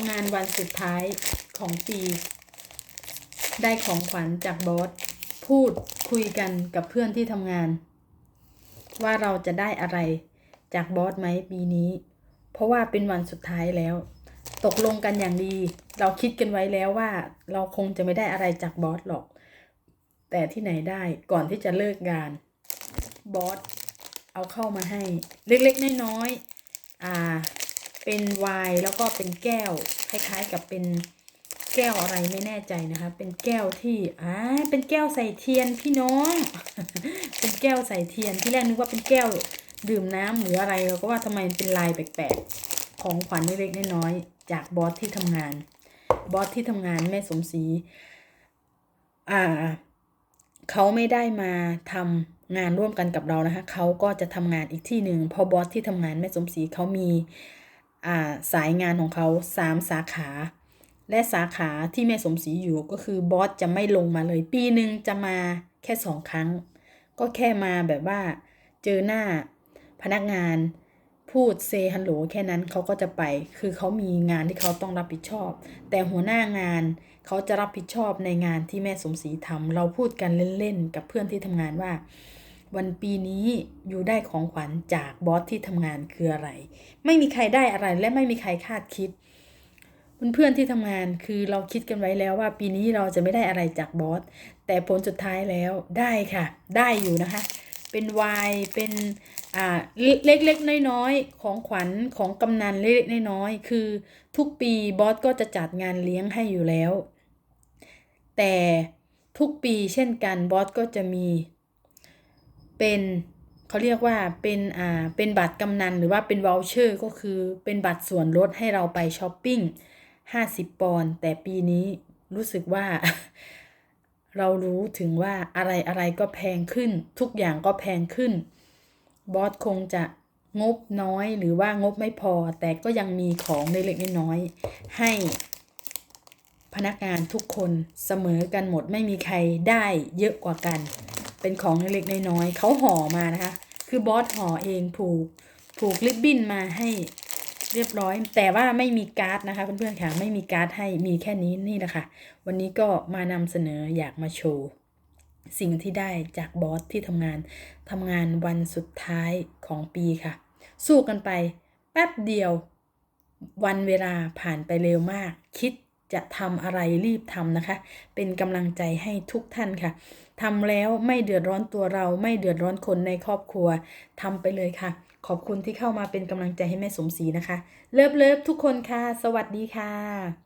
ำงานวันสุดท้ายของปี ได้ของขวัญจากบอส พูดคุยกันกับเพื่อนที่ทำงาน ว่าเราจะได้อะไรจากบอสไหมปีนี้ เพราะว่าเป็นวันสุดท้ายแล้ว ตกลงกันอย่างดี เราคิดกันไว้แล้วว่าเราคงจะไม่ได้อะไรจากบอสหรอก แต่ที่ไหนได้ก่อนที่จะเลิกงานบอสเอาเข้ามาให้ เล็กๆน้อยๆอ่า เป็นไวน์แล้วก็เป็นแก้ว คล้ายๆกับเป็นแก้วอะไรไม่แน่ใจนะคะ เป็นแก้วที่อ่าเป็นแก้วใส่เทียนพี่น้อง เป็นแก้วใส่เทียนที่แรกนึกว่าเป็นแก้วดื่มน้ำหรืออะไรเราก็ว่าทำไมเป็นลายแปลกๆ ของขวัญเล็กๆน้อยๆจากบอสที่ทำงาน บอสที่ทำงานแม่สมศรีอ่าเขาไม่ได้มาทำงานร่วมกันกับเรานะคะเขาก็จะทำงานอีกที่หนึ่งเพอบอสที่ทำงานแม่สมศรีเขามี สายงานของเขาสามสาขา และสาขาที่แม่สมศรีอยู่ก็คือบอสจะไม่ลงมาเลย ปีหนึ่งจะมาแค่สองครั้ง ก็แค่มาแบบว่าเจอหน้าพนักงานพูดเซฮัลโหลแค่นั้นเขาก็จะไป คือเขามีงานที่เขาต้องรับผิดชอบ แต่หัวหน้างานเขาจะรับผิดชอบในงานที่แม่สมศรีทำเราพูดกันเล่นๆกับเพื่อนที่ทำงานว่า วันปีนี้อยู่ได้ของขวัญจากบอสที่ทำงานคืออะไร ไม่มีใครได้อะไรและไม่มีใครคาดคิดเพื่อนๆที่ทำงานคือเราคิดกันไว้แล้วว่าปีนี้เราจะไม่ได้อะไรจากบอสแต่ผลสุดท้ายแล้วได้ค่ะ ได้อยู่นะคะ เป็นวน์เป็นอ่าเล็กๆน้อยๆของขวัญของกำนันเล็กๆน้อยๆคือทุกปีบอสก็จะจัดงานเลี้ยงให้อยู่แล้ว แต่ทุกปีเช่นกันบอสก็จะมี เป็นเขาเรียกว่าเป็นอ่าเป็นบัตรกำนันหรือว่าเป็นวอลเชอร์ก็คือเป็นบัตรส่วนลดให้เราไปช้อปปิ้ง50ปอนด์แต่ปีนี้รู้สึกว่า เรารู้ถึงว่าอะไรอะไรก็แพงขึ้น ทุกอย่างก็แพงขึ้น บอสคงจะงบน้อยหรือว่างบไม่พอ แต่ก็ยังมีของเล็กๆน้อยๆให้พนักงานทุกคนเสมอกันหมดไม่มีใครได้เยอะกว่ากัน เป็นของเล็กๆน้อยๆเขาห่อมานะคะ คือบอสห่อเองผูกผูกริบบิ้นมาให้เรียบร้อย แต่ว่าไม่มีการ์ดนะคะเพื่อนๆค่ะไม่มีการ์ดให้มีแค่นี้นี่แหละค่ะ วันนี้ก็มานำเสนออยากมาโชว์สิ่งที่ได้จากบอสที่ทำงานทำงานวันสุดท้ายของปีค่ะ สู้กันไปแป๊บเดียว วันเวลาผ่านไปเร็วมาก คิด จะทำอะไรรีบทำนะคะ เป็นกำลังใจให้ทุกท่านค่ะทำแล้วไม่เดือดร้อนตัวเราไม่เดือดร้อนคนในครอบครัวทำไปเลยค่ะ ขอบคุณที่เข้ามาเป็นกำลังใจให้แม่สมศรีนะคะ เลิฟเลิฟทุกคนค่ะ สวัสดีค่ะ